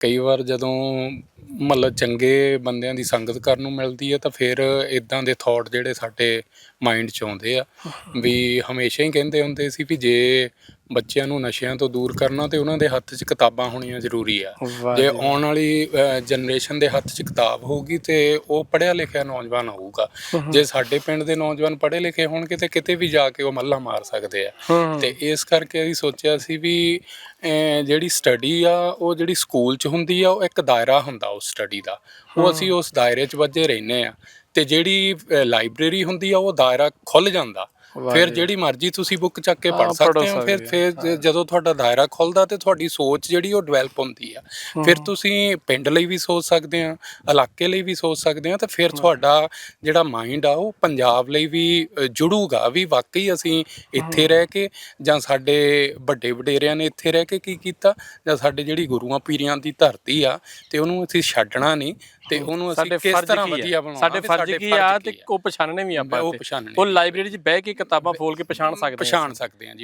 ਕਈ ਵਾਰ ਜਦੋਂ ਮਤਲਬ ਚੰਗੇ ਬੰਦਿਆਂ ਦੀ ਸੰਗਤ ਕਰਨ ਨੂੰ ਮਿਲਦੀ ਹੈ ਤਾਂ ਫਿਰ ਇਦਾਂ ਦੇ ਥਾਟ ਜਿਹੜੇ ਸਾਡੇ ਮਾਈਂਡ 'ਚ ਆਉਂਦੇ ਆ ਵੀ ਹਮੇਸ਼ਾ ਹੀ ਕਹਿੰਦੇ ਹੁੰਦੇ ਸੀ ਵੀ ਜੇ ਬੱਚਿਆਂ ਨੂੰ ਨਸ਼ਿਆਂ ਤੋਂ ਦੂਰ ਕਰਨਾ ਤੇ ਉਹਨਾਂ ਦੇ ਹੱਥ 'ਚ ਕਿਤਾਬਾਂ ਹੋਣੀਆਂ ਜ਼ਰੂਰੀ ਆ। ਜੇ। ਆਉਣ ਵਾਲੀ ਜਨਰੇਸ਼ਨ ਦੇ ਹੱਥ 'ਚ ਕਿਤਾਬ ਹੋਊਗੀ ਤੇ ਉਹ ਪੜ੍ਹਿਆ ਲਿਖਿਆ ਨੌਜਵਾਨ ਹੋਊਗਾ। ਜੇ ਸਾਡੇ ਪਿੰਡ ਦੇ ਨੌਜਵਾਨ ਪੜ੍ਹੇ ਲਿਖੇ ਹੋਣਗੇ ਤੇ ਕਿਤੇ ਵੀ ਜਾ ਕੇ ਉਹ ਮੱਲਾ ਮਾਰ ਸਕਦੇ ਆ। ਤੇ ਇਸ ਕਰਕੇ ਅਸੀਂ ਸੋਚਿਆ ਸੀ ਵੀ ਜਿਹੜੀ ਸਟੱਡੀ ਆ ਉਹ ਜਿਹੜੀ ਸਕੂਲ 'ਚ ਹੁੰਦੀ ਆ ਉਹ ਇੱਕ ਦਾਇਰਾ ਹੁੰਦਾ ਉਸ ਸਟੱਡੀ ਦਾ। ਉਹ ਅਸੀਂ ਉਸ ਦਾਇਰੇ 'ਚ ਵੱਜੇ ਰਹਿੰਦੇ ਆ। ਤੇ ਜਿਹੜੀ ਲਾਇਬ੍ਰੇਰੀ ਹੁੰਦੀ ਆ ਉਹ ਦਾਇਰਾ ਖੁੱਲ ਜਾਂਦਾ। ਫਿਰ। ਜਿਹੜੀ ਮਰਜ਼ੀ ਤੁਸੀਂ ਬੁੱਕ ਚੱਕ ਕੇ ਪੜ੍ਹ ਸਕਦੇ ਹੋ ਫਿਰ ਫਿਰ ਜਦੋਂ ਤੁਹਾਡਾ ਦਾਇਰਾ ਖੁੱਲਦਾ ਤੇ ਤੁਹਾਡੀ ਸੋਚ ਜਿਹੜੀ ਉਹ ਡਿਵੈਲਪ ਹੁੰਦੀ ਆ। ਫਿਰ ਤੁਸੀਂ ਪਿੰਡ ਲਈ ਵੀ ਸੋਚ ਸਕਦੇ ਆ ਇਲਾਕੇ ਲਈ ਵੀ ਸੋਚ ਸਕਦੇ ਆ ਤੇ ਫਿਰ ਤੁਹਾਡਾ ਜਿਹੜਾ ਮਾਈਂਡ ਆ ਉਹ ਪੰਜਾਬ ਲਈ ਵੀ ਜੁੜੂਗਾ ਵੀ ਵਾਕਈ ਅਸੀਂ ਇੱਥੇ ਰਹਿ ਕੇ ਜਾਂ ਸਾਡੇ ਵੱਡੇ ਵਡੇਰਿਆਂ ਨੇ ਇੱਥੇ ਰਹਿ ਕੇ ਕੀ ਕੀਤਾ ਜਾਂ ਸਾਡੇ ਜਿਹੜੀ ਗੁਰੂਆਂ ਪੀਰੀਆਂ ਦੀ ਧਰਤੀ ਆ ਤੇ ਉਹਨੂੰ ਅਸੀਂ ਛੱਡਣਾ ਨਹੀਂ ਤੇ ਉਹਨੂੰ ਅਸੀਂ ਕਿਸ ਤਰ੍ਹਾਂ ਵਧੀਆ ਬਣਾਉਣਾ ਸਾਡੇ ਫਰਜ਼ ਕੀ ਆ ਤੇ ਕੀ ਉਹ ਪਛਾਣਨੇ ਵੀ ਆਪਾਂ ਉਹ ਲਾਇਬ੍ਰੇਰੀ 'ਚ ਬਹਿ ਕੇ ਕਿਤਾਬਾਂ ਫੋਲ ਕੇ ਪਛਾਣ ਸਕਦੇ ਪਛਾਣ ਸਕਦੇ ਆ ਜੀ